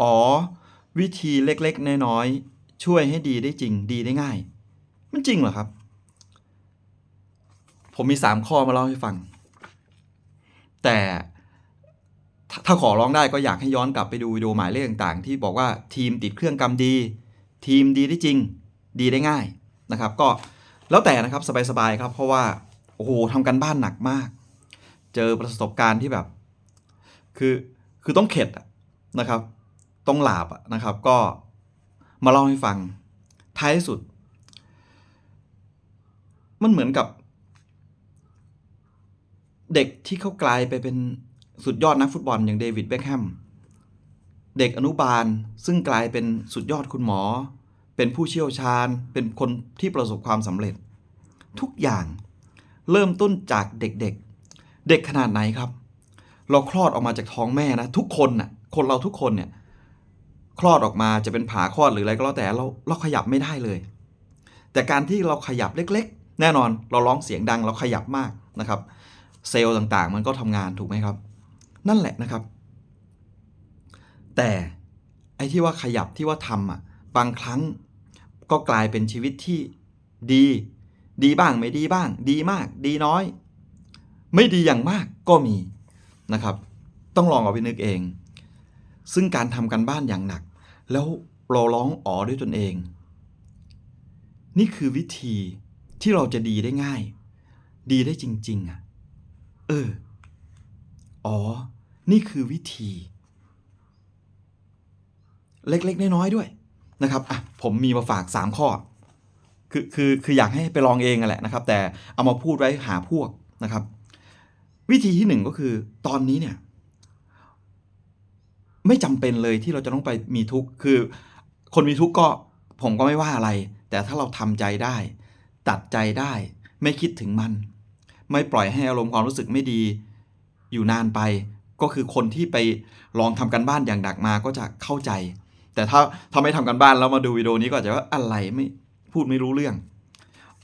อ๋อ วิธีเล็กๆ น้อยๆ ช่วยให้ดีได้จริงดีได้ง่าย มันจริงเหรอครับ ผมมีสามข้อมาเล่าให้ฟัง แต่ถ้าขอร้องได้ก็อยากให้ย้อนกลับไปดูวิดีโอหมายเลขต่างๆ ที่บอกว่าทีมติดเครื่องกำดี ทีมดีได้จริง ดีได้ง่ายนะครับ ก็แล้วแต่นะครับสบายๆครับ เพราะว่าโอ้โหทำกันบ้านหนักมาก เจอประสบการณ์ที่แบบ คือคือต้องเข็ดนะครับ ต้องหลาบนะครับ ก็มาเล่าให้ฟัง ท้ายสุด มันเหมือนกับ เด็กที่เขากลายไปเป็นสุดยอดนักฟุตบอลอย่างเดวิดเบคแฮมเด็กอนุบาลซึ่งกลายเป็นสุดยอดคุณหมอ เป็นผู้เชี่ยวชาญ เป็นคนที่ประสบความสำเร็จ ทุกอย่างเริ่มต้นจากเด็กๆเด็กขนาดไหนครับ เราคลอดออกมาจากท้องแม่นะ ทุกคนน่ะคนเราทุกคนเนี่ย คลอดออกมาจะเป็นผ่าคลอดหรืออะไรก็แล้วแต่เราเราขยับไม่ได้เลย แต่การที่เราขยับเล็ก ๆ แน่นอนเราร้องเสียงดังเราขยับมากนะครับ เซลล์ต่างๆ มันก็ทำงานถูกไหมครับ นั่นแหละนะครับ แต่ไอ้ที่ว่าขยับที่ว่าทำอะบางครั้งก็กลายเป็นชีวิตที่ดี ดีบ้างไม่ดีบ้าง ดีมาก ดีน้อย ไม่ดีอย่างมากก็มีนะครับ ต้องลองเอาไปนึกเอง ซึ่งการทำกันบ้านอย่างหนัก แล้วเราร้องอ๋อด้วยตนเอง นี่คือวิธีที่เราจะดีได้ง่าย ดีได้จริง ๆ อะ เออ อ๋อ นี่คือวิธี เล็กๆ น้อยๆด้วยนะครับ อะ ผมมีมาฝาก 3 ข้อ คือ คือ คืออยากให้ไปลองเองอะแหละนะครับ แต่เอามาพูดไว้หาพวกนะครับ วิธีที่หนึ่งก็คือ ตอนนี้เนี่ย ไม่จำเป็นเลยที่เราจะต้องไปมีทุกข์คือ คนมีทุกข์ก็ผมก็ไม่ว่าอะไร แต่ถ้าเราทำใจได้ ตัดใจได้ ไม่คิดถึงมัน ไม่ปล่อยให้อารมณ์ความรู้สึกไม่ดี อยู่นานไป ก็คือคนที่ไปลองทำกันบ้านอย่างดักมาก็จะเข้าใจ แต่ถ้าถ้าไม่ทำกันบ้านแล้วมาดูวิดีโอนี้ก็อาจจะว่าอะไรไม่พูดไม่รู้เรื่อง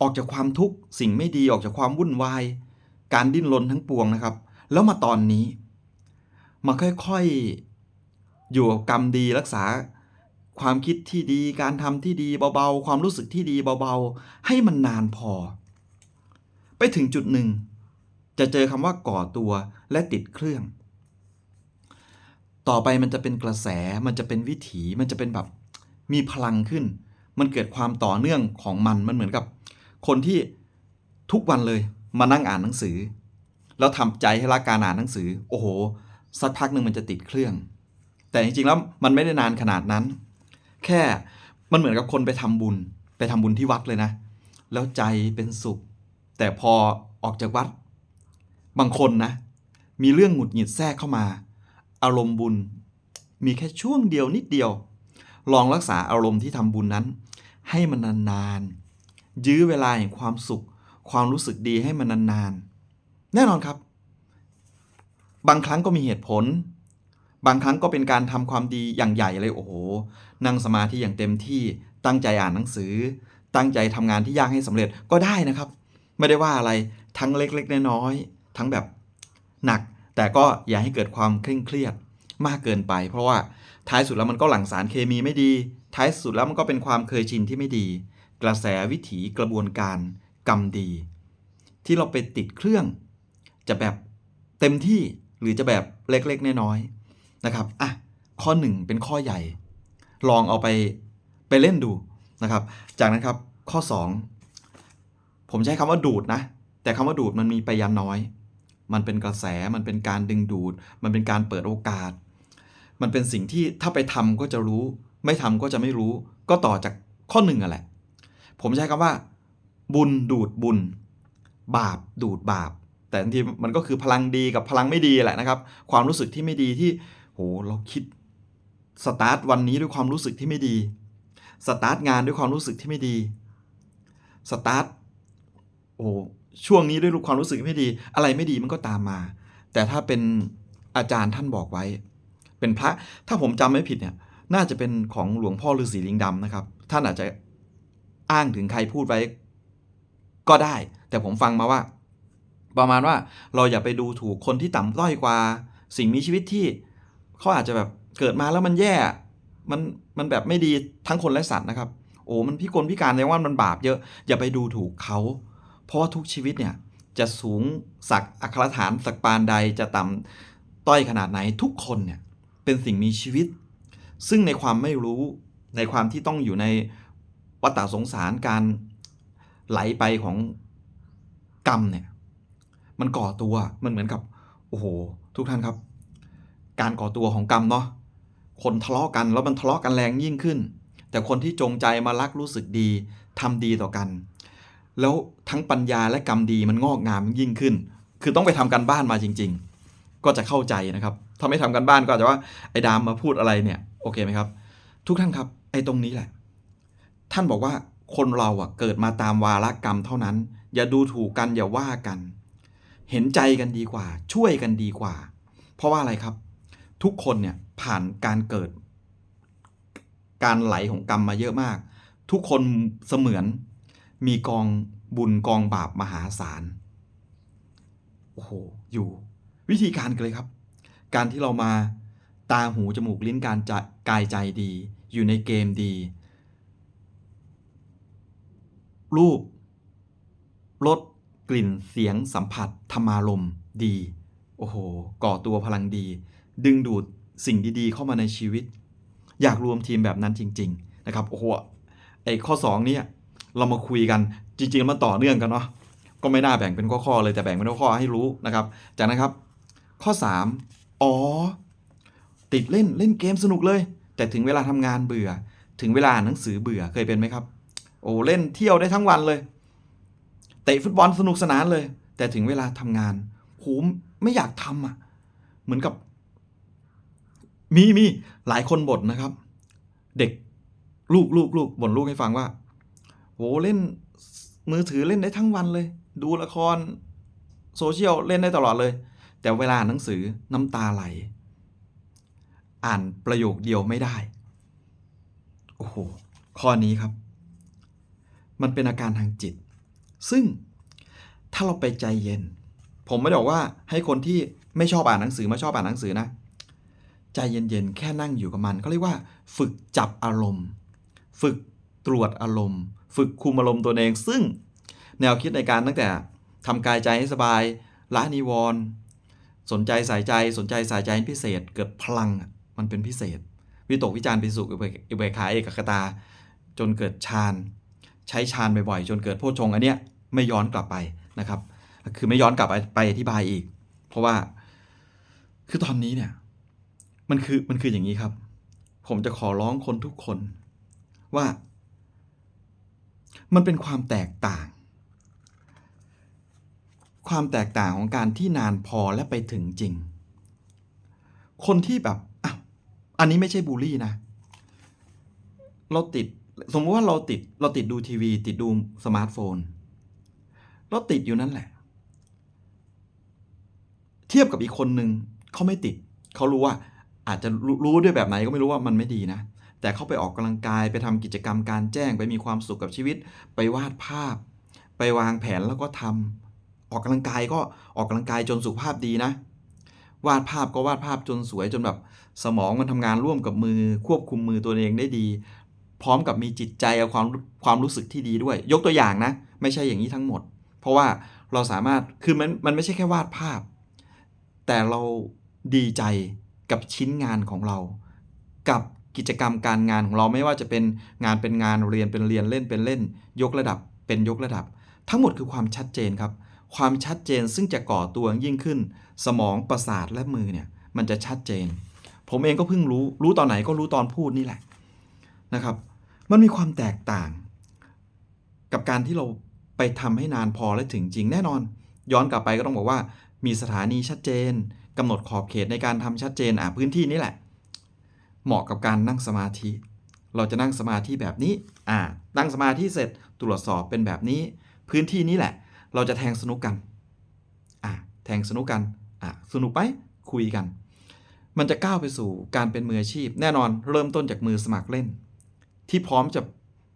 ออกจากความทุกข์สิ่งไม่ดีออกจากความวุ่นวาย การดิ้นรนทั้งปวงนะครับ แล้วมาตอนนี้มาค่อยๆ อยู่กับกรรมดีรักษา ความคิดที่ดีการทำที่ดีเบาๆ ความรู้สึกที่ดีเบาๆ ให้มันนานพอ ไปถึงจุดหนึ่ง จะเจอคำว่าก่อตัวและติดเครื่อง ต่อไปมันจะเป็นกระแสมันจะเป็นวิถีมันจะเป็นแบบมีพลังขึ้น มันเกิดความต่อเนื่องของมันมันเหมือนกับ คนที่ทุกวันเลยมานั่งอ่านหนังสือ แล้วทำใจให้รักการอ่านหนังสือ โอ้โห สักพักหนึ่งมันจะติดเครื่อง แต่จริงๆแล้วมันไม่ได้นานขนาดนั้น แค่มันเหมือนกับคนไปทำบุญ ไปทำบุญที่วัดเลยนะ แล้วใจเป็นสุข แต่พอออกจากวัด บางคนนะ มีเรื่องหงุดหงิดแทรกเข้ามา อารมณ์บุญ มีแค่ช่วงเดียวนิดเดียว ลองรักษาอารมณ์ที่ทำบุญนั้น ให้มันนานๆ ยื้อเวลาแห่งความสุข ความรู้สึกดีให้มันนานๆ แน่นอนครับ บางครั้งก็มีเหตุผล บางครั้งก็เป็นการทำความดีอย่างใหญ่เลยโอ้โห นั่งสมาธิอย่างเต็มที่ตั้งใจอ่านหนังสือ ตั้งใจทำงานที่ยากให้สำเร็จก็ได้นะครับ ไม่ได้ว่าอะไรทั้งเล็กๆน้อยๆทั้งแบบหนัก แต่ก็อย่าให้เกิดความเคร่งเครียดมากเกินไป เพราะว่าท้ายสุดแล้วมันก็หลั่งสารเคมีไม่ดี ท้ายสุดแล้วมันก็เป็นความเคยชินที่ไม่ดี กระแสวิถีกระบวนการกรรมดี ที่เราไปติดเครื่อง จะแบบเต็มที่หรือจะแบบเล็กๆน้อยๆ นะครับอะข้อ 1 เป็นข้อใหญ่ ลองเอาไปไปเล่นดูนะครับ จากนั้นครับข้อ 2 ผมใช้คำว่าดูดนะ แต่คำว่าดูดมันมีไปยันน้อย มันเป็นกระแสมันเป็นการดึงดูด มันเป็นการเปิดโอกาส มันเป็นสิ่งที่ถ้าไปทำก็จะรู้ ไม่ทำก็จะไม่รู้ ก็ต่อจากข้อหนึ่งอะแหละ ผมใช้คำว่า บุญดูดบุญ บาปดูดบาป แต่บางทีมันก็คือพลังดีกับพลังไม่ดีแหละนะครับ ความรู้สึกที่ไม่ดีที่ โหเราคิดสตาร์ทวันนี้ด้วยความรู้สึกที่ไม่ดีสตาร์ทงานด้วยความรู้สึกที่ไม่ดีสตาร์ทโอ้ช่วงนี้ด้วยความรู้สึกไม่ดี อะไรไม่ดีมันก็ตามมา แต่ถ้าเป็นอาจารย์ท่านบอกไว้ เป็นพระถ้าผมจำไม่ผิดเนี่ยน่าจะเป็นของหลวงพ่อฤาษีลิงดำนะครับ ท่านอาจจะอ้างถึงใครพูดไว้ ก็ได้ แต่ผมฟังมาว่า ประมาณว่าเราอย่าไปดูถูกคนที่ต่ำต้อยกว่า สิ่งมีชีวิตที่ เขาอาจจะแบบเกิดมาแล้วมันแย่ มันมันแบบไม่ดีทั้งคนและสัตว์นะครับ โอ้มันพิกลพิการในว่ามันบาปเยอะอย่าไปดูถูกเขาเพราะว่าทุกชีวิตเนี่ยจะสูงสักอัครฐานสักปานใดจะต่ำต้อยขนาดไหนทุกคนเนี่ยเป็นสิ่งมีชีวิต ซึ่งในความไม่รู้ในความที่ต้องอยู่ในวัฏสงสารการไหลไปของกรรมเนี่ย มันก่อตัวมันเหมือนกับ โอ้โห ทุกท่านครับ การก่อตัวของกรรมเนาะคนทะเลาะกันแล้วมันทะเลาะกันแรงยิ่งขึ้น แต่คนที่จงใจมารักรู้สึกดีทำดีต่อกัน แล้วทั้งปัญญาและกรรมดีมันงอกงามยิ่งขึ้น คือต้องไปทำกันบ้านมาจริง ๆ ก็จะเข้าใจนะครับ ถ้าไม่ทำกันบ้านก็อาจจะว่าไอ้ดามมาพูดอะไรเนี่ยโอเคไหมครับ ทุกท่านครับไอ้ตรงนี้แหละ ท่านบอกว่าคนเราอะเกิดมาตามวาระกรรมเท่านั้น อย่าดูถูกกันอย่าว่ากัน เห็นใจกันดีกว่า ช่วยกันดีกว่า เพราะว่าอะไรครับ ทุกคนเนี่ยผ่านการเกิด การไหลของกรรมมาเยอะมาก ทุกคนเสมือนมีกองบุญกองบาปมหาศาลโอ้โหอยู่ วิธีการกันเลยครับ การที่เรามาตาหูจมูกลิ้นการจะกายใจดี อยู่ในเกมดี รูปรสกลิ่นเสียงสัมผัสธรรมารมดี โอ้โห ก่อตัวพลังดี ดึงดูดสิ่งดีๆ เข้ามาในชีวิต อยากรวมทีมแบบนั้นจริง ๆ นะครับโอ้โหไอ้ข้อ 2 เนี่ยเรามาคุยกันจริงๆมันต่อเนื่องกันเนาะก็ไม่น่าแบ่งเป็นข้อๆเลยแต่แบ่งเป็นข้อๆให้รู้นะครับ จากนั้นครับ ข้อ 3 อ๋อ ติดเล่นเล่นเกมสนุกเลย แต่ถึงเวลาทำงานเบื่อ ถึงเวลาอ่านหนังสือเบื่อเคยเป็นไหมครับ โอ้เล่นเที่ยวได้ทั้งวันเลยเตะฟุตบอลสนุกสนานเลย แต่ถึงเวลาทำงานโหไม่อยากทำอะ เหมือนกับ มีมีหลายคนบ่นนะครับ เด็กลูกลูกลูกบ่นลูกให้ฟังว่าโหเล่นมือถือเล่นได้ทั้งวันเลย ดูละครโซเชียลเล่นได้ตลอดเลย แต่เวลาอ่านหนังสือน้ำตาไหล อ่านประโยคเดียวไม่ได้ โอ้โห ข้อนี้ครับ มันเป็นอาการทางจิต ซึ่งถ้าเราไปใจเย็น ผมไม่ได้บอกว่าให้คนที่ไม่ชอบอ่านหนังสือมาชอบอ่านหนังสือนะ ใจเย็นๆ แค่นั่งอยู่กับมันเขาเรียกว่า ฝึกจับอารมณ์ ฝึกตรวจอารมณ์ ฝึกคุมอารมณ์ตัวเอง ซึ่งแนวคิดในการตั้งแต่ทำกายใจให้สบายละนิวรณ์สนใจใส่ใจสนใจใส่ใจพิเศษ เกิดพลังมันเป็นพิเศษ วิตกวิจารณ์ปิสุขอุเบกอุเบกขาเอกคตา จนเกิดฌานใช้ฌานบ่อยๆ จนเกิดโพชงอันเนี้ยไม่ย้อนกลับไปนะครับ คือไม่ย้อนกลับไปไปอธิบายอีก เพราะว่าคือตอนนี้เนี่ย มันคือมันคืออย่างนี้ครับ ผมจะขอร้องคนทุกคนว่า มันเป็นความแตกต่าง ความแตกต่างของการที่นานพอและไปถึงจริง คนที่แบบอะอันนี้ไม่ใช่บูลลี่นะ เราติดสมมติว่าเราติดเราติดดูทีวี ติดดูสมาร์ทโฟน เราติดอยู่นั่นแหละ เทียบกับอีกคนนึงเขาไม่ติด เขารู้ว่า อาจจะรู้รู้ด้วยแบบไหนก็ไม่รู้ว่ามันไม่ดีนะ แต่เขาไปออกกำลังกายไปทำกิจกรรมการแจ้งไปมีความสุขกับชีวิต ไปวาดภาพ ไปวางแผนแล้วก็ทำออกกำลังกายก็ออกกำลังกายจนสุขภาพดีนะ วาดภาพก็วาดภาพจนสวยจนแบบสมองมันทำงานร่วมกับมือ ควบคุมมือตัวเองได้ดี พร้อมกับมีจิตใจเอาความความรู้สึกที่ดีด้วย ยกตัวอย่างนะ ไม่ใช่อย่างนี้ทั้งหมด เพราะว่าเราสามารถคือมันมันไม่ใช่แค่วาดภาพ แต่เราดีใจ กับชิ้นงานของเรา กับกิจกรรมการงานของเราไม่ว่าจะเป็นงานเป็นงานเรียนเป็นเรียนเล่นเป็นเล่น ยกระดับเป็นยกระดับ ทั้งหมดคือความชัดเจนครับ ความชัดเจนซึ่งจะก่อตัวยิ่งขึ้น สมองประสาทและมือเนี่ยมันจะชัดเจน ผมเองก็เพิ่งรู้รู้ตอนไหนก็รู้ตอนพูดนี่แหละนะครับ มันมีความแตกต่าง กับการที่เราไปทำให้นานพอและถึงจริงแน่นอน ย้อนกลับไปก็ต้องบอกว่า มีสถานีชัดเจน กำหนดขอบเขตในการทำชัดเจนอะพื้นที่นี้แหละ เหมาะกับการนั่งสมาธิ เราจะนั่งสมาธิแบบนี้อ่านั่งสมาธิเสร็จตรวจสอบเป็นแบบนี้ พื้นที่นี้แหละ เราจะแทงสนุกกันอ่าแทงสนุกกันอ่าสนุกไหมคุยกัน มันจะก้าวไปสู่การเป็นมืออาชีพ แน่นอนเริ่มต้นจากมือสมัครเล่น ที่พร้อมจะ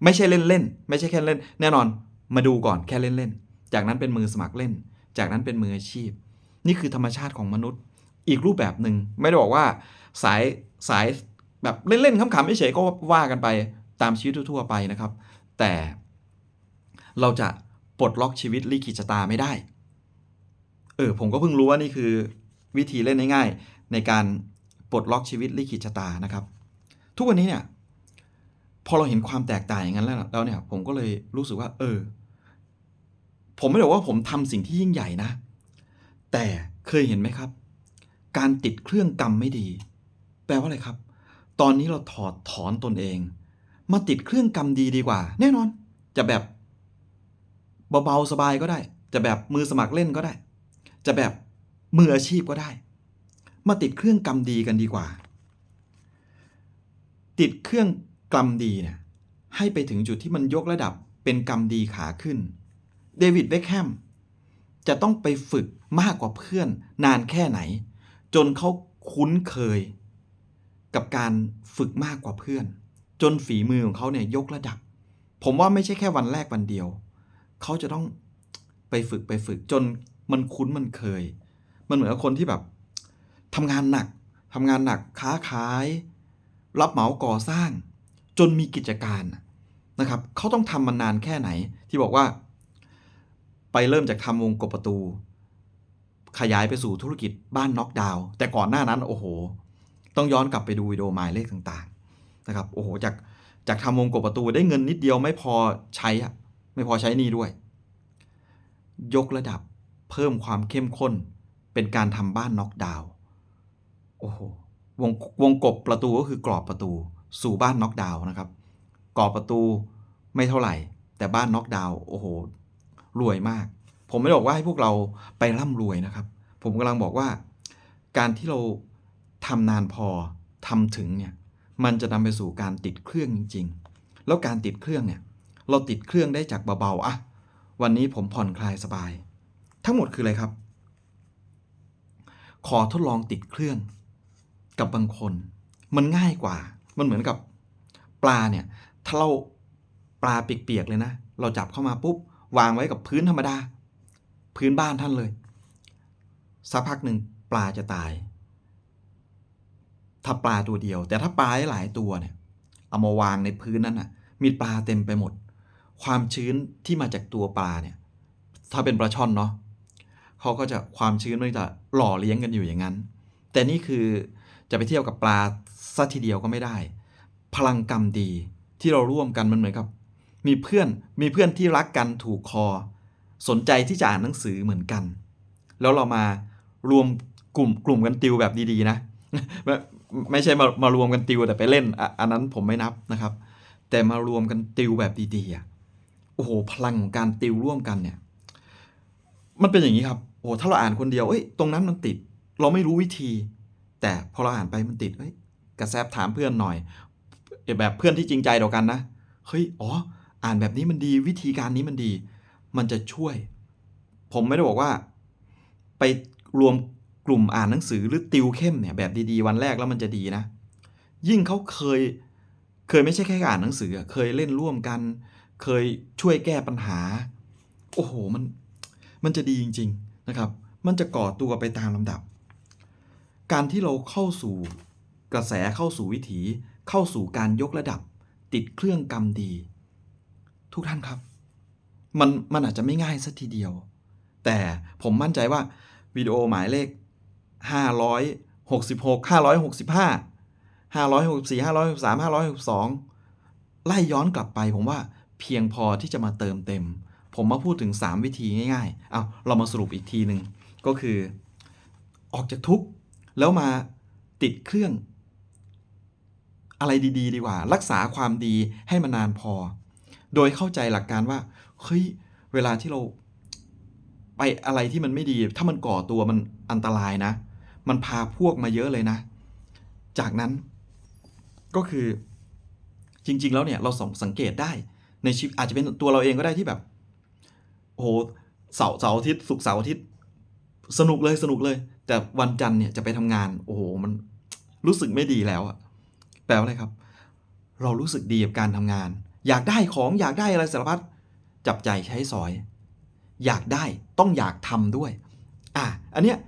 ไม่ใช่เล่นเล่นไม่ใช่แค่เล่น แน่นอนมาดูก่อนแค่เล่นเล่นจากนั้นเป็นมือสมัครเล่น จากนั้นเป็นมืออาชีพ นี่คือธรรมชาติของมนุษย์ อีกรูปแบบหนึ่งไม่ได้บอกว่าสายสายแบบเล่นๆขำๆเฉยๆก็ว่ากันไปตามชีวิตทั่วๆไปนะครับ แต่เราจะปลดล็อกชีวิตลิขิตชะตาไม่ได้ เออผมก็เพิ่งรู้ว่านี่คือวิธีเล่นง่ายๆในการปลดล็อกชีวิตลิขิตชะตานะครับ ทุกวันนี้เนี่ยพอเราเห็นความแตกต่างอย่างนั้นแล้วแล้วเนี่ยผมก็เลยรู้สึกว่า เออ ผมไม่ได้บอกว่าผมทำสิ่งที่ยิ่งใหญ่นะ แต่เคยเห็นไหมครับ การติดเครื่องกรรมไม่ดี แปลว่าอะไรครับ ตอนนี้เราถอดถอนตนเอง มาติดเครื่องกรรมดีดีกว่า แน่นอน จะแบบเบาๆสบายก็ได้ จะแบบมือสมัครเล่นก็ได้ จะแบบมืออาชีพก็ได้ มาติดเครื่องกรรมดีกันดีกว่า ติดเครื่องกรรมดีเนี่ยให้ไปถึงจุดที่มันยกระดับเป็นกรรมดีขาขึ้น เดวิดเบคแฮมจะต้องไปฝึกมากกว่าเพื่อนนานแค่ไหน จนเขาคุ้นเคย กับการฝึกมากกว่าเพื่อน จนฝีมือของเขาเนี่ยยกระดับ ผมว่าไม่ใช่แค่วันแรกวันเดียว เขาจะต้องไปฝึกไปฝึกจนมันคุ้นมันเคย มันเหมือนคนที่แบบทำงานหนักทำงานหนักค้าขาย รับเหมาก่อสร้าง จนมีกิจการนะครับเขาต้องทำมานานแค่ไหน ที่บอกว่า ไปเริ่มจากทำวงกบประตู ขยายไปสู่ธุรกิจบ้านน็อกดาวน์แต่ก่อนหน้านั้นโอ้โห ต้องย้อนกลับไปดูวิดีโอหมายเลขต่างๆนะครับโอ้โหจากจากทำวงกบประตูได้เงินนิดเดียวไม่พอใช้อะไม่พอใช้นี่ด้วย ยกระดับเพิ่มความเข้มข้น เป็นการทำบ้านน็อกดาวน์โอ้โหวงวงกบประตูก็คือกรอบประตูสู่บ้านน็อกดาวน์นะครับ กรอบประตูไม่เท่าไหร่ แต่บ้านน็อกดาวน์โอ้โหรวยมาก ผมไม่ได้บอกว่าให้พวกเราไปร่ำรวยนะครับ ผมกำลังบอกว่า การที่เราทำนานพอทำถึงเนี่ยมันจะนำไปสู่การติดเครื่องจริง ๆ แล้วการติดเครื่องเนี่ยเราติดเครื่องได้จากเบาๆอะวันนี้ผมผ่อนคลายสบาย ทั้งหมดคืออะไรครับ ขอทดลองติดเครื่องกับบางคน มันง่ายกว่า มันเหมือนกับปลาเนี่ย ถ้าเราปลาเปียกๆเลยนะ เราจับเข้ามาปุ๊บ วางไว้กับพื้นธรรมดา พื้นบ้านท่านเลย สักพักหนึ่งปลาจะตาย ถ้าปลาตัวเดียว แต่ถ้าปลาหลายตัวเนี่ย เอามาวางในพื้นนั้นน่ะ มีปลาเต็มไปหมด ความชื้นที่มาจากตัวปลาเนี่ย ถ้าเป็นปลาช่อนเนาะเขาก็จะความชื้นมันจะหล่อเลี้ยงกันอยู่อย่างนั้น แต่นี่คือจะไปเที่ยบกับปลาสัทีเดียวก็ไม่ได้ พลังกรรมดีที่เราร่วมกันมันเหมือนกับ มีเพื่อนมีเพื่อนที่รักกันถูกคอ สนใจที่จะอ่านหนังสือเหมือนกัน แล้วเรามารวมกลุ่มกลุ่มกันติวแบบดีๆนะไม่ใช่มามารวมกันติวแต่ไปเล่นอ,อันนั้นผมไม่นับนะครับ แต่มารวมกันติวแบบดีๆอะโอ้โหพลังของการติวร่วมกันเนี่ย มันเป็นอย่างนี้ครับโอ้โหถ้าเราอ่านคนเดียวเอ้ยตรงนั้นมันติด เราไม่รู้วิธี แต่พอเราอ่านไปมันติดเอ้ยกระแซบถามเพื่อนหน่อยเอ้ยแบบเพื่อนที่จริงใจต่อกันนะเฮ้ยอ๋ออ่านแบบนี้มันดีวิธีการนี้มันดี มันจะช่วย ผมไม่ได้บอกว่า ไปรวมกลุ่มอ่านหนังสือหรือติวเข้มเนี่ยแบบดีๆ วันแรกแล้วมันจะดีนะ ยิ่งเขาเคยเคยไม่ใช่แค่อ่านหนังสือเคยเล่นร่วมกัน เคยช่วยแก้ปัญหา โอ้โหมันมันจะดีจริง ๆนะครับ มันจะก่อตัวไปตามลำดับ การที่เราเข้าสู่กระแสเข้าสู่วิถี เข้าสู่การยกระดับ ติดเครื่องกรรมดี ทุกท่านครับ มันมันอาจจะไม่ง่ายสัทีเดียว แต่ผมมั่นใจว่าวิดีโอหมายเลข 566 565 564 563 562 ไล่ย้อนกลับไปผมว่าเพียงพอที่จะมาเติมเต็ม ผมมาพูดถึง 3 วิธีง่ายๆ เอาเรามาสรุปอีกทีหนึ่งก็คือ ออกจากทุกข์แล้วมาติดเครื่อง อะไรดี ๆ ดีกว่า รักษาความดีให้มันนานพอ โดยเข้าใจหลักการว่า เฮ้ยเวลาที่เราไปอะไรที่มันไม่ดี ถ้ามันก่อตัวมันอันตรายนะ มันพาพวกมาเยอะเลยนะ จากนั้นก็คือจริง ๆ แล้วเนี่ยเราสองสังเกตได้ในชีวิตอาจจะเป็นตัวเราเองก็ได้ที่แบบโอ้โหเสาร์เสาร์อาทิตย์ศุกร์เสาร์อาทิตย์สนุกเลยสนุกเลย แต่วันจันทร์เนี่ยจะไปทำงาน โอ้โหมันรู้สึกไม่ดีแล้วอะแปลว่าอะไรครับ เรารู้สึกดีกับการทำงาน อยากได้ของอยากได้อะไรสารพัด จับใจใช้สอย อยากได้ต้องอยากทำด้วย อะอันเนี้ย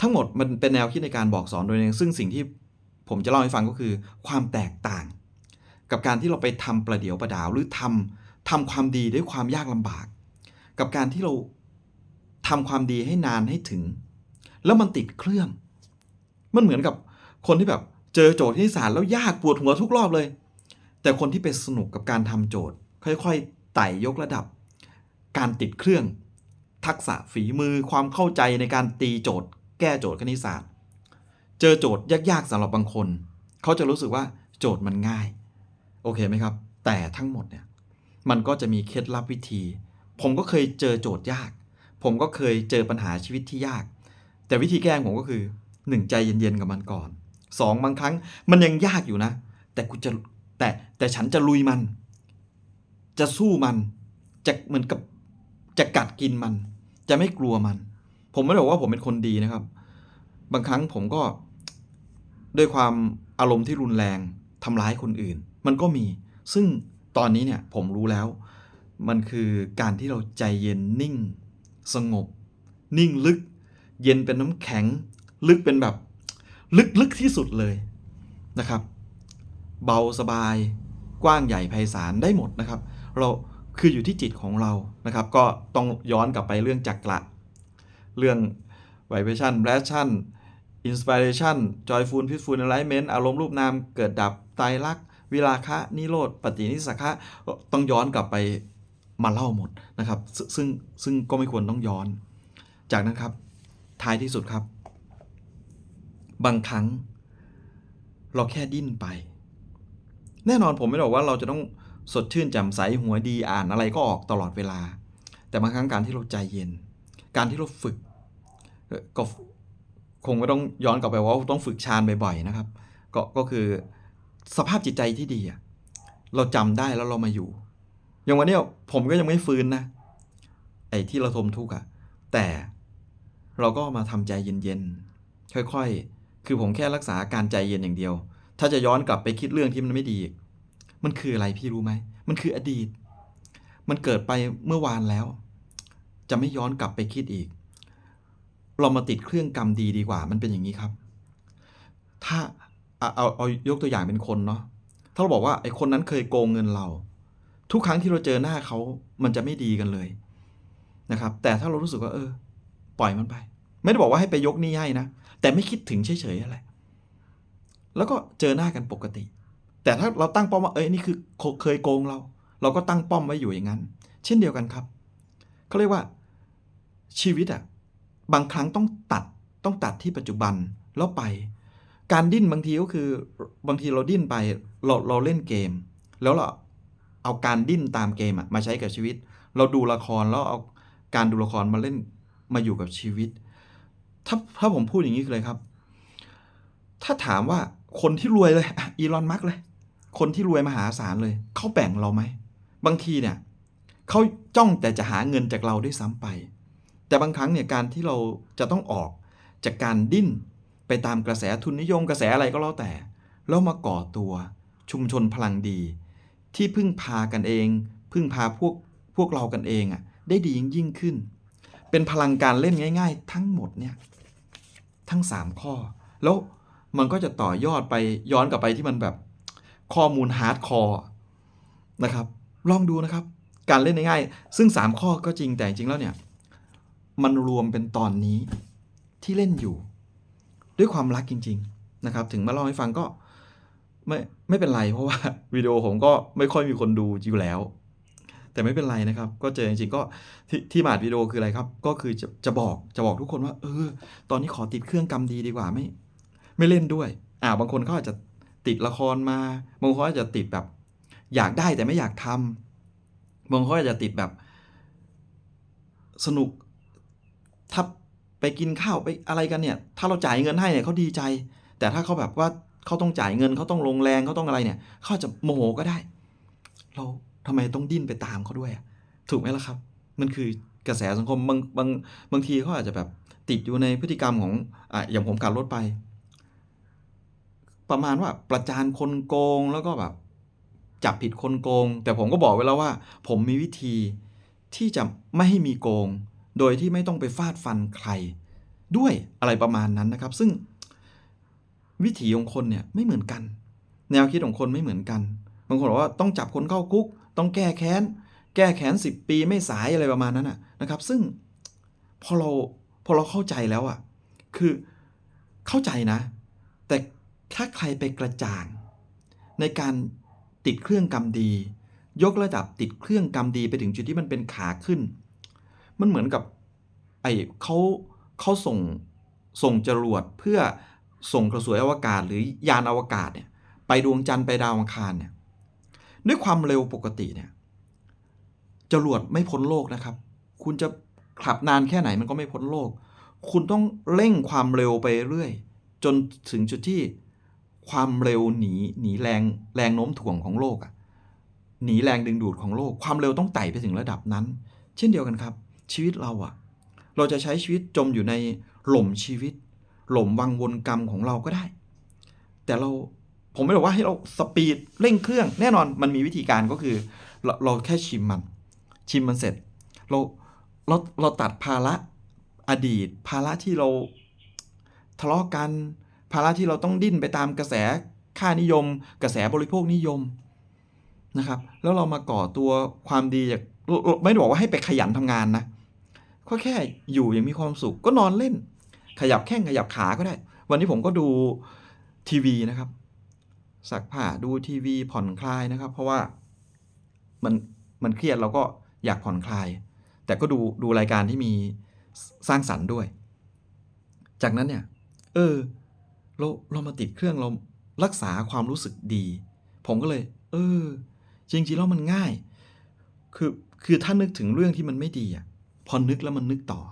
ทั้งหมดมันเป็นแนวคิดในการบอกสอนโดยเองซึ่งสิ่งที่ผมจะเล่าให้ฟังก็คือ ความแตกต่าง กับการที่เราไปทำประเดี๋ยวประดาวหรือทำทำความดีด้วยความยากลำบาก กับการที่เราทำความดีให้นานให้ถึง แล้วมันติดเครื่อง มันเหมือนกับคนที่แบบเจอโจทย์ที่ศาลแล้วยากปวดหัวทุกรอบเลย แต่คนที่ไปสนุกกับการทำโจทย์ ค่อยๆ ไต่ยกระดับ การติดเครื่อง ทักษะฝีมือความเข้าใจในการตีโจทย์ แก้โจทย์คณิตศาสตร์ เจอโจทย์ยากๆสำหรับบางคน เขาจะรู้สึกว่าโจทย์มันง่าย โอเคไหมครับ แต่ทั้งหมดเนี่ยมันก็จะมีเคล็ดลับวิธี ผมก็เคยเจอโจทย์ยาก ผมก็เคยเจอปัญหาชีวิตที่ยาก แต่วิธีแก้ของผมก็คือหนึ่งใจเย็นๆกับมันก่อนสองบางครั้งมันยังยากอยู่นะ แต่กูจะแต่แต่ฉันจะลุยมัน จะสู้มัน จะเหมือนกับจะกัดกินมัน จะไม่กลัวมัน ผมไม่ได้บอกว่าผมเป็นคนดีนะครับ บางครั้งผมก็ด้วยความอารมณ์ที่รุนแรงทำร้ายคนอื่น มันก็มี ซึ่งตอนนี้เนี่ยผมรู้แล้ว มันคือการที่เราใจเย็นนิ่ง สงบ นิ่งลึก เย็นเป็นน้ำแข็ง ลึกเป็นแบบ ลึกลึกที่สุดเลยนะครับ เบาสบาย กว้างใหญ่ไพศาลได้หมดนะครับ เราคืออยู่ที่จิตของเรานะครับ ก็ต้องย้อนกลับไปเรื่องจักระเรื่อง vibration passion inspiration joyful peaceful enlightenment อารมณ์รูปนามเกิดดับไตรลักวิราคะ นิโรธปฏินิสสคะต้องย้อนกลับไปมาเล่าหมดนะครับซซึ่งซึ่งก็ไม่ควรต้องย้อน จากนั้นครับท้ายที่สุดครับ บางครั้ง เราแค่ดิ้นไป แน่นอนผมไม่ได้บอกว่าเราจะต้อง สดชื่นแจ่มใสหัวดีอ่านอะไรก็ออกตลอดเวลา แต่บางครั้งการที่เราใจเย็น การที่เราฝึกก็คงไม่ต้องย้อนกลับไปว่าต้องฝึกฌานบ่อยๆนะครับ ก็ก็คือสภาพจิตใจที่ดีเราจำได้แล้วเรามาอยู่ อย่างวันนี้ผมก็ยังไม่ฟื้นนะไอ้ที่เราทมทุกข์อะแต่เราก็มาทำใจเย็นๆค่อยๆ คือผมแค่รักษาการใจเย็นอย่างเดียว ถ้าจะย้อนกลับไปคิดเรื่องที่มันไม่ดีอีก มันคืออะไรพี่รู้ไหม มันคืออดีต มันเกิดไปเมื่อวานแล้ว จะไม่ย้อนกลับไปคิดอีก เรามาติดเครื่องกรรมดีดีกว่า มันเป็นอย่างนี้ครับ ถ้าเอาเอาเอายกตัวอย่างเป็นคนเนาะ ถ้าเราบอกว่าไอ้คนนั้นเคยโกงเงินเรา ทุกครั้งที่เราเจอหน้าเขา มันจะไม่ดีกันเลยนะครับ แต่ถ้าเรารู้สึกว่า เออ ปล่อยมันไป ไม่ได้บอกว่าให้ไปยกหนี้ให้นะ แต่ไม่คิดถึงเฉยๆอะไร แล้วก็เจอหน้ากันปกติ แต่ถ้าเราตั้งป้อมว่าเอ้ยนี่คือเคยโกงเรา เราก็ตั้งป้อมไว้อยู่อย่างนั้น เช่นเดียวกันครับเขาเรียกว่าชีวิตอะบางครั้งต้องตัดต้องตัดที่ปัจจุบันแล้วไป การดิ้นบางทีก็คือบางทีเราดิ้นไปเราเราเล่นเกม แล้วเราเอาการดิ้นตามเกมอะมาใช้กับชีวิต เราดูละครแล้วเอาการดูละครมาเล่นมาอยู่กับชีวิต ถ้าถ้าผมพูดอย่างนี้เลยครับ ถ้าถามว่าคนที่รวยเลยอีลอนมัสเลย คนที่รวยมหาศาลเลยเขาแบ่งเราไหมบางทีเนี่ยเขาจ้องแต่จะหาเงินจากเราด้วยซ้ำไป แต่บางครั้งเนี่ยการที่เราจะต้องออกจากการดิ้นไปตามกระแสทุนนิยมกระแสอะไรก็แล้วแต่แล้วมาก่อตัวชุมชนพลังดี ที่พึ่งพากันเอง พึ่งพาพวกพวกเรากันเองอะ่ะได้ดียิ่งยิ่งขึ้น เป็นพลังการเล่นง่าย ๆ ทั้งหมดเนี่ยทั้ง 3 ข้อ แล้วมันก็จะต่อยอดไปย้อนกลับไปที่มันแบบ ข้อมูลฮาร์ดคอร์นะครับ ลองดูนะครับ การเล่นง่ายๆซึ่ง 3 ข้อก็จริงแต่จริงแล้วเนี่ย มันรวมเป็นตอนนี้ที่เล่นอยู่ ด้วยความรักจริง ๆนะครับ ถึงมาเล่าให้ฟังก็ไม่ไม่เป็นไรเพราะว่าวิดีโอผมก็ไม่ค่อยมีคนดูอยู่แล้ว แต่ไม่เป็นไรนะครับ ก็เจอจริงๆก็ที่ที่มาดวิดีโอคืออะไรครับ ก็คือจะจะบอกจะบอกทุกคนว่า เออ ตอนนี้ขอติดเครื่องกรรมดีดีกว่าไม่ ไม่เล่นด้วย อ่าบางคนเขาอาจจะ ติดละครมาบางคนอาจจะติดแบบ อยากได้แต่ไม่อยากทำบางคนอาจจะติดแบบ สนุกถ้าไปกินข้าวไปอะไรกันเนี่ย ถ้าเราจ่ายเงินให้เนี่ยเขาดีใจ แต่ถ้าเขาแบบว่าเขาต้องจ่ายเงินเขาต้องลงแรงเขาต้องอะไรเนี่ยเขาจะโมโหก็ได้ เราทำไมต้องดิ้นไปตามเขาด้วยถูกไหมล่ะครับ มันคือกระแสสังคมบางบางบางทีเขาอาจจะแบบติดอยู่ในพฤติกรรมของอะอย่างผมขับรถไป ประมาณว่าประจานคนโกงแล้วก็แบบจับผิดคนโกง แต่ผมก็บอกไว้แล้วว่า ผมมีวิธีที่จะไม่ให้มีโกง โดยที่ไม่ต้องไปฟาดฟันใคร ด้วยอะไรประมาณนั้นนะครับ ซึ่งวิถีของคนเนี่ยไม่เหมือนกัน แนวคิดของคนไม่เหมือนกันบางคนบอกว่าต้องจับคนเข้าคุก ต้องแก้แค้น แก้แค้นสิบปีไม่สายอะไรประมาณนั้นนะนะครับ ซึ่งพอเราพอเราเข้าใจแล้วอะ่ะคือเข้าใจนะ ถ้าใครไปกระจ่าง ในการติดเครื่องกรรมดี ยกระดับติดเครื่องกรรมดีไปถึงจุดที่มันเป็นขาขึ้น มันเหมือนกับไอ้เขาเขาส่งส่งจรวดเพื่อส่งกระสวยอวกาศหรือยานอวกาศเนี่ยไปดวงจันทร์ไปดาวอังคารเนี่ยด้วยความเร็วปกติเนี่ยจรวดไม่พ้นโลกนะครับ คุณจะขับนานแค่ไหนมันก็ไม่พ้นโลก คุณต้องเร่งความเร็วไปเรื่อย จนถึงจุดที่ ความเร็วหนีหนีแรงแรงโน้มถ่วงของโลกอะหนีแรงดึงดูดของโลก ความเร็วต้องไต่ไปถึงระดับนั้น เช่นเดียวกันครับ ชีวิตเราอะเราจะใช้ชีวิตจมอยู่ในหล่มชีวิต หล่มวังวนกรรมของเราก็ได้ แต่เราผมไม่ได้บอกว่าให้เราสปีดเร่งเครื่อง แน่นอนมันมีวิธีการก็คือเราเราแค่ชิมมัน ชิมมันเสร็จ เราเราเราตัดภาระอดีต ภาระที่เราทะเลาะกัน ภาระที่เราต้องดิ้นไปตามกระแสค่านิยม กระแสบริโภคนิยมนะครับ แล้วเรามาก่อตัวความดีจากไม่ได้บอกว่าให้ไปขยันทำงานนะก็แค่อยู่อย่างมีความสุขก็นอนเล่น ขยับแข้งขยับขาก็ได้ วันนี้ผมก็ดูทีวีนะครับ สักผ้าดูทีวีผ่อนคลายนะครับ เพราะว่ามันมันเครียดเราก็อยากผ่อนคลาย แต่ก็ดูดูรายการที่มีสร้างสรรค์ด้วย จากนั้นเนี่ย เออ เราเรามาติดเครื่องเรารักษาความรู้สึกดี ผมก็เลย เออ จริงๆแล้วมันง่าย คือคือถ้านึกถึงเรื่องที่มันไม่ดีอะพอนึกแล้วมันนึกต่อ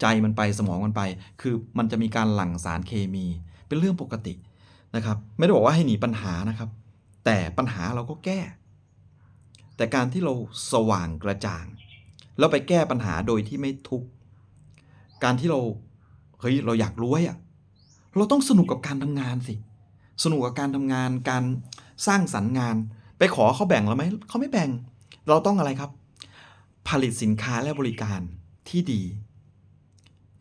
ใจมันไปสมองมันไป คือมันจะมีการหลั่งสารเคมี เป็นเรื่องปกตินะครับ ไม่ได้บอกว่าให้หนีปัญหานะครับ แต่ปัญหาเราก็แก้ แต่การที่เราสว่างกระจ่าง แล้วไปแก้ปัญหาโดยที่ไม่ทุกข์การที่เราเฮ้ยเราอยากรวยอะ่ะ เราต้องสนุกกับการทำงานสิ สนุกกับการทำงาน การสร้างสรรค์งาน ไปขอเขาแบ่งเราไหมเขาไม่แบ่ง เราต้องอะไรครับ ผลิตสินค้าและบริการที่ดี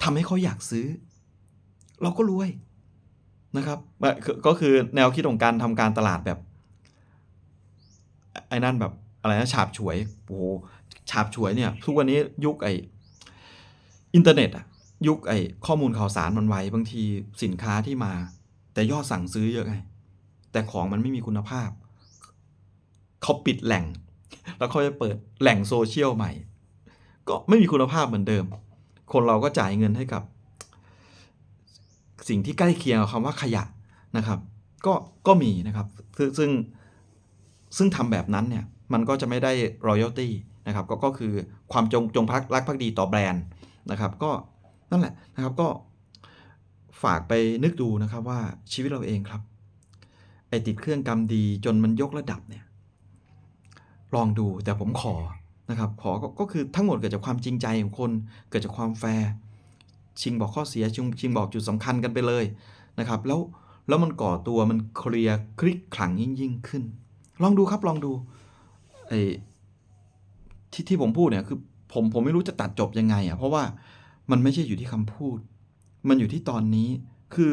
ทำให้เขาอยากซื้อ เราก็รวยนะครับ ก็คือแนวคิดของการทำการตลาดแบบไอ้นั่นแบบอะไรนะฉาบฉวยโอ้โหฉาบฉวยเนี่ย ทุกวันนี้ยุคไออินเทอร์เน็ตอะ ยุคไอ้ข้อมูลข่าวสารมันไวบางทีสินค้าที่มา แต่ยอดสั่งซื้อเยอะไง แต่ของมันไม่มีคุณภาพ เขาปิดแหล่ง แล้วเขาจะเปิดแหล่งโซเชียลใหม่ ก็ไม่มีคุณภาพเหมือนเดิม คนเราก็จ่ายเงินให้กับ สิ่งที่ใกล้เคียงกับคำว่าขยะนะครับ ก็ก็มีนะครับ ซึ่งซึ่งทำแบบนั้นเนี่ย มันก็จะไม่ได้ royalty นะครับ ก็ก็คือความจงจงพักรักภักดีต่อแบรนด์นะครับ ก็ นั่นแหละนะครับก็ฝากไปนึกดูนะครับว่าชีวิตเราเองครับ ไอติดเครื่องกรรมดีจนมันยกระดับเนี่ยลองดูแต่ผมขอนะครับขอก็ก็คือทั้งหมดเกิดจากความจริงใจของคนเกิดจากความแฟร์ชิงบอกข้อเสียชิงชิงบอกจุดสำคัญกันไปเลยนะครับ แล้วแล้วมันก่อตัวมันเคลียร์คลิกขลังยิ่งยิ่งขึ้น ลองดูครับลองดูไอ้ที่ที่ผมพูดเนี่ยคือผมผมไม่รู้จะตัดจบยังไงอะเพราะว่า มันไม่ใช่อยู่ที่คำพูด มันอยู่ที่ตอนนี้ คือ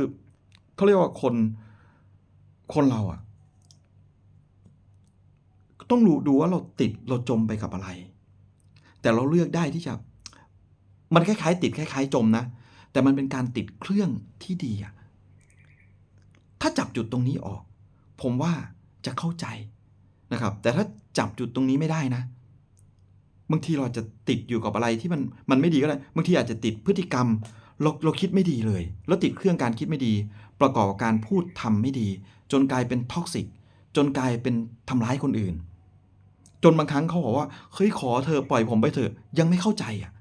เขาเรียกว่าคนคนเราอะต้องรู้ดูว่าเราติดเราจมไปกับอะไร แต่เราเลือกได้ที่จะ มันคล้ายๆ ติดคล้าย ๆ จมนะ แต่มันเป็นการติดเครื่องที่ดีอะถ้าจับจุดตรงนี้ออก ผมว่าจะเข้าใจนะครับ แต่ถ้าจับจุดตรงนี้ไม่ได้นะ บางทีเราจะติดอยู่กับอะไรที่มันมันไม่ดีก็ได้บางทีอาจจะติดพฤติกรรมเราเราคิดไม่ดีเลย แล้วติดเครื่องการคิดไม่ดี ประกอบกับการพูดทำไม่ดี จนกลายเป็นท็อกซิกจนกลายเป็นทำร้ายคนอื่น จนบางครั้งเขาบอกว่าเฮ้ยขอเธอปล่อยผมไปเถอะยังไม่เข้าใจอะ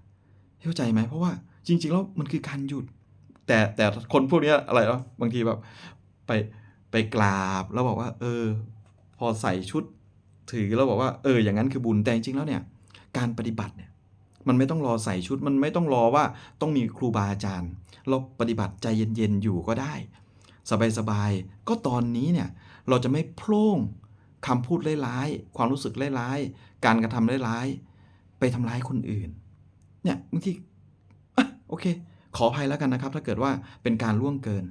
เข้าใจไหมเพราะว่าจริง ๆ แล้วมันคือการหยุด แต่แต่คนพวกนี้อะไรวะบางทีแบบไปไปกราบแล้วบอกว่า เออ พอใส่ชุดถือแล้วบอกว่าเอออย่างนั้นคือบุญแต่จริงๆแล้วเนี่ย การปฏิบัติเนี่ยมันไม่ต้องรอใส่ชุดมันไม่ต้องรอว่าต้องมีครูบาอาจารย์ เราปฏิบัติใจเย็นๆอยู่ก็ได้ สบายๆก็ตอนนี้เนี่ยเราจะไม่โพล่งคำพูดร้ายๆความรู้สึกร้ายๆการกระทำร้ายๆไปทำร้ายคนอื่น เนี่ยบางทีโอเค ขออภัยแล้วกันนะครับ ถ้าเกิดว่าเป็นการล่วงเกิน